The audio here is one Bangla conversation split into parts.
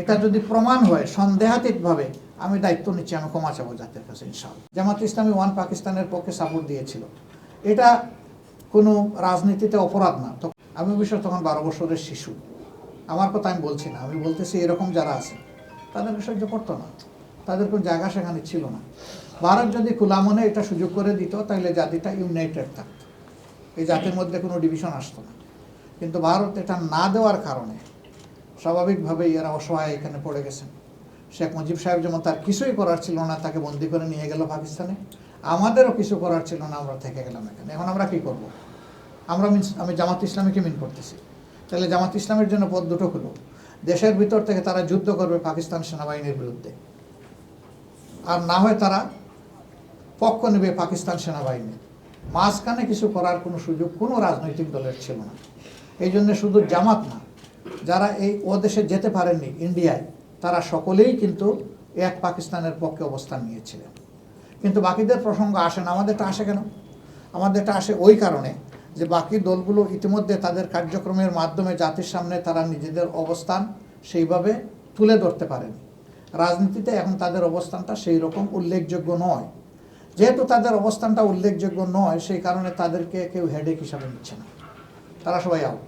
এটা যদি প্রমাণ হয় সন্দেহাতীতভাবে, আমি দায়িত্ব নিচ্ছি, আমি ক্ষমা চাবো জাতির কাছে, ইনশাআল্লাহ। জামাত ইসলামী ওয়ান পাকিস্তানের পক্ষে সাপোর্ট দিয়েছিল। এটা কোনো রাজনীতিতে অপরাধ না। তো আমি অবশ্য তখন বারো বছরের শিশু। আমার কথা আমি বলছি না। আমি বলতেছি এরকম যারা আছে তাদেরকে সহ্য করতো না। তাদের কোনো জায়গা সেখানে ছিল না। ভারত যদি খোলা মনে এটা সুযোগ করে দিত, তাহলে জাতিটা ইউনাইটেড থাকতো। এই জাতির মধ্যে কোনো ডিভিশন আসতো না। কিন্তু ভারত এটা না দেওয়ার কারণে স্বাভাবিকভাবেই এরা অসহায় এখানে পড়ে গেছেন। শেখ মুজিব সাহেব যেমন তার কিছুই করার ছিল না, তাকে বন্দি করে নিয়ে গেল পাকিস্তানে। আমাদেরও কিছু করার ছিল না, আমরা থেকে গেলাম এখানে। এখন আমরা কি করব? আমরা মিন্স আমি জামাত ইসলামীকে মিন করতেছি। তাহলে জামাত ইসলামের জন্য পথ দুটো হলো। দেশের ভিতর থেকে তারা যুদ্ধ করবে পাকিস্তান সেনাবাহিনীর বিরুদ্ধে। আর না হয় তারা পক্ষ নেবে পাকিস্তান সেনাবাহিনী মাঝখানে কিছু করার কোনো সুযোগ কোনো রাজনৈতিক দলের ছিল না। এই জন্য শুধু জামাত না যারা এই ও দেশে যেতে পারেননি, ইন্ডিয়ায়, তারা সকলেই কিন্তু এক পাকিস্তানের পক্ষে অবস্থান নিয়েছিলেন। কিন্তু বাকিদের প্রসঙ্গ আসে না, আমাদেরটা আসে কেন? আমাদেরটা আসে ওই কারণে যে বাকি দলগুলো ইতিমধ্যে তাদের কার্যক্রমের মাধ্যমে জাতির সামনে তারা নিজেদের অবস্থান সেইভাবে তুলে ধরতে পারেনি। রাজনীতিতে এখন তাদের অবস্থানটা সেই রকম উল্লেখযোগ্য নয়। যেহেতু তাদের অবস্থানটা উল্লেখযোগ্য নয়, সেই কারণে তাদেরকে কেউ হেডেক হিসাবে নিচ্ছে না। তারা সবাই আউট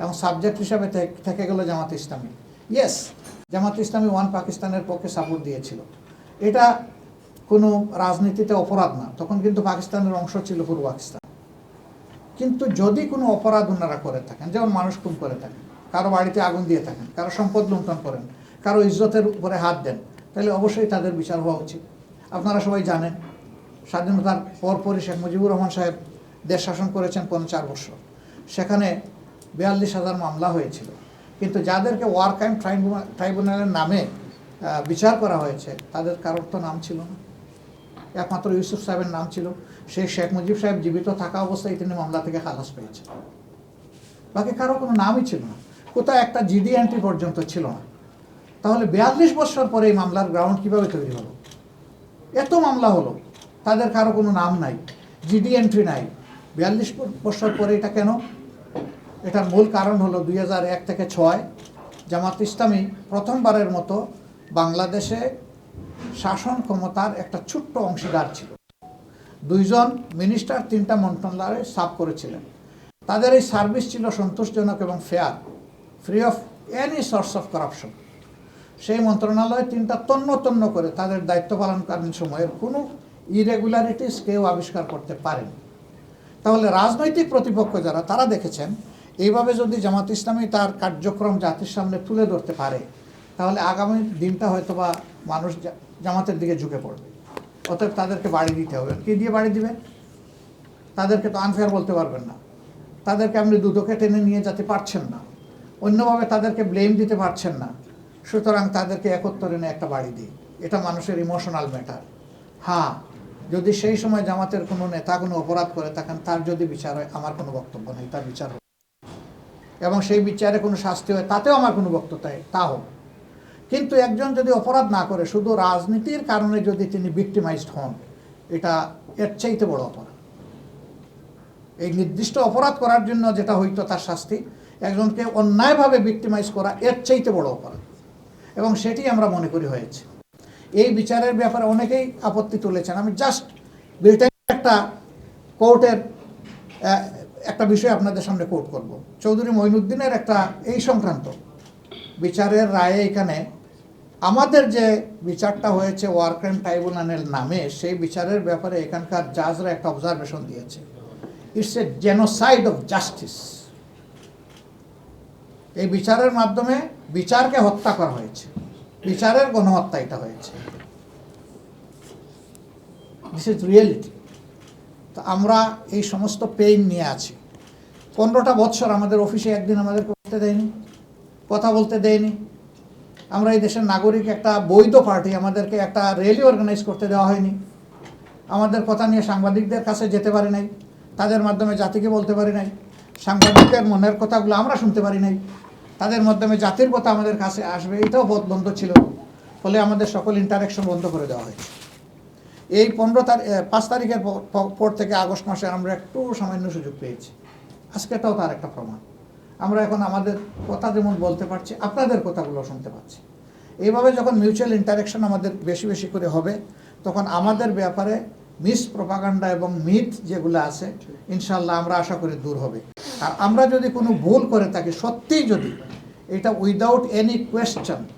এবং সাবজেক্ট হিসাবে থেকে গেল জামাত ইসলামী। ইয়েস জামাত ইসলামী ওয়ান পাকিস্তানের পক্ষে সাপোর্ট দিয়েছিল। এটা কোনো রাজনীতিতে অপরাধ না। তখন কিন্তু পাকিস্তানের অংশ ছিল পূর্ব পাকিস্তান। কিন্তু যদি কোনো অপরাধ ওনারা করে থাকেন, যেমন মানুষ খুন করে থাকেন, কারও বাড়িতে আগুন দিয়ে থাকেন, কারও সম্পদ লুণ্ঠন করেন, কারও ইজ্জতের উপরে হাত দেন, তাহলে অবশ্যই তাদের বিচার হওয়া উচিত। আপনারা সবাই জানেন, স্বাধীনতার পরপরই শেখ মুজিবুর রহমান সাহেব দেশ শাসন করেছেন পনেরো চার বছর। সেখানে বিয়াল্লিশ হাজার মামলা হয়েছিল। কিন্তু যাদেরকে ওয়ার ক্রাইম ট্রাইব্যুনাল ট্রাইব্যুনালের নামে বিচার করা হয়েছে, তাদের কারোর তো নাম ছিল না। একমাত্র ইউসুফ সাহেবের নাম ছিল। সেই শেখ মুজিব সাহেব জীবিত থাকা অবস্থায় তিনি মামলা থেকে খালাস পেয়েছেন। বাকি কারও কোনো নামই ছিল না। কোথাও একটা জিডি এন্ট্রি পর্যন্ত ছিল না। তাহলে বিয়াল্লিশ বছর পরে এই মামলার গ্রাউন্ড কীভাবে তৈরি হলো? এত মামলা হলো। তাদের কারও কোনো নাম নাই, জিডি এন্ট্রি নাই। বিয়াল্লিশ বছর পরে এটা কেন এটার মূল কারণ হলো দুই থেকে ছয়, জামাত ইসলামী প্রথমবারের মতো বাংলাদেশে শাসন ক্ষমতার একটা ছোট্ট অংশীদার ছিল। দুইজন মিনিস্টার তিনটা মন্ত্রণালয়ে সাফ করেছিলেন। তাদের এই সার্ভিস ছিল সন্তোষজনক এবং fair free of any source of corruption সেই মন্ত্রণালয় তিনটা তন্ন তন্ন করে তাদের দায়িত্ব পালনকালীন সময়ের কোনো ইরেগুলারিটিস কেউ আবিষ্কার করতে পারেন। তাহলে রাজনৈতিক প্রতিপক্ষ যারা, তারা দেখেছেন এইভাবে যদি জামাত ইসলামী তার কার্যক্রম জাতির সামনে তুলে ধরতে পারে, তাহলে আগামী দিনটা হয়তো বা মানুষ জামাতের দিকে ঝুঁকে পড়বে। অতএব তাদেরকে বাড়ি দিতে হবে। কি দিয়ে বাড়ি দিবেন তাদেরকে তো আনফেয়ার বলতে পারবেন না। তাদেরকে আপনি দুদকে টেনে নিয়ে যেতে পারছেন না। অন্যভাবে তাদেরকে ব্লেম দিতে পারছেন না। সুতরাং তাদেরকে একত্তরে নিয়ে একটা বাড়ি দিই এটা মানুষের ইমোশনাল ম্যাটার হ্যাঁ যদি সেই সময় জামাতের কোনো নেতা কোনো অপরাধ করে থাকেন, তার যদি বিচার হয়, আমার কোনো বক্তব্য নেই, তার বিচার এবং সেই বিচারে কোনো শাস্তি হয়, তাতেও আমার কোনো বক্তব্য তা হোক। কিন্তু একজন যদি অপরাধ না করে, শুধু রাজনীতির কারণে যদি তিনি ভিক্টিমাইজড হন, এটা এর চাইতে বড় অপরাধ। এই নির্দিষ্ট অপরাধ করার জন্য যেটা হইতো তার শাস্তি, একজনকে অন্যায়ভাবে ভিক্টিমাইজ করা এর চাইতে বড় অপরাধ। এবং সেটি আমরা মনে করি হয়েছে। এই বিচারের ব্যাপারে অনেকেই আপত্তি তুলেছেন। আমি জাস্ট ব্রিটেন একটা কোর্টের একটা বিষয় আপনাদের সামনে কোর্ট করব। চৌধুরী মঈনুদ্দিনের একটা এই সংক্রান্ত বিচারের রায়ে এখানে আমাদের যে বিচারটা হয়েছে ওয়ার ক্রাইম ট্রাইব্যুনালের নামে, সেই বিচারের ব্যাপারে এখানকার জাজরা একটা অবজারভেশন দিয়েছে। It's a genocide of justice এই বিচারের মাধ্যমে বিচারকে হত্যা করা হয়েছে। বিচারের গণহত্যা এটা হয়েছে। দিস ইজ রিয়েলিটি তো আমরা এই সমস্ত পেইন নিয়ে আছি। পনেরোটা বৎসর আমাদের অফিসে একদিন আমাদের করতে দেয়নি, কথা বলতে দেয়নি। আমরা এই দেশের নাগরিক, একটা বৈধ পার্টি আমাদেরকে একটা র্যালি অর্গানাইজ করতে দেওয়া হয়নি। আমাদের কথা নিয়ে সাংবাদিকদের কাছে যেতে পারি নাই, তাদের মাধ্যমে জাতিকে বলতে পারি নাই, সাংবাদিকদের মনের কথাগুলো আমরা শুনতে পারি নাই, তাদের মাধ্যমে জাতির কথা আমাদের কাছে আসবে, এটাও বন্ধ ছিল, ফলে আমাদের সকল ইন্টারাকশন বন্ধ করে দেওয়া হয়েছে। এই পনেরো তারিখ পাঁচ তারিখের পর- থেকে আগস্ট মাসে আমরা একটু সামান্য সুযোগ পেয়েছি। আজকেটাও তার একটা প্রমাণ। আমরা এখন আমাদের কথা যেমন বলতে পারছি, আপনাদের কথাগুলো শুনতে পাচ্ছি। এইভাবে যখন মিউচুয়াল ইন্টারাকশন আমাদের বেশি বেশি করে হবে, তখন আমাদের ব্যাপারে মিস প্রপাগান্ডা এবং মিথ যেগুলো আছে ইনশাল্লাহ আমরা আশা করি দূর হবে। আর আমরা যদি কোনো ভুল করে থাকি, সত্যিই যদি এটা উইদাউট এনি কোয়েশ্চেন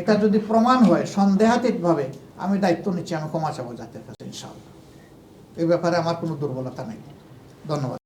এটা যদি প্রমাণ হয় সন্দেহাতীতভাবে, আমি দায়িত্ব নিচ্ছি, আমি ক্ষমা চাবো যাতে কাছে ইনশাল্লাহ এই ব্যাপারে আমার কোনো দুর্বলতা নেই। ধন্যবাদ।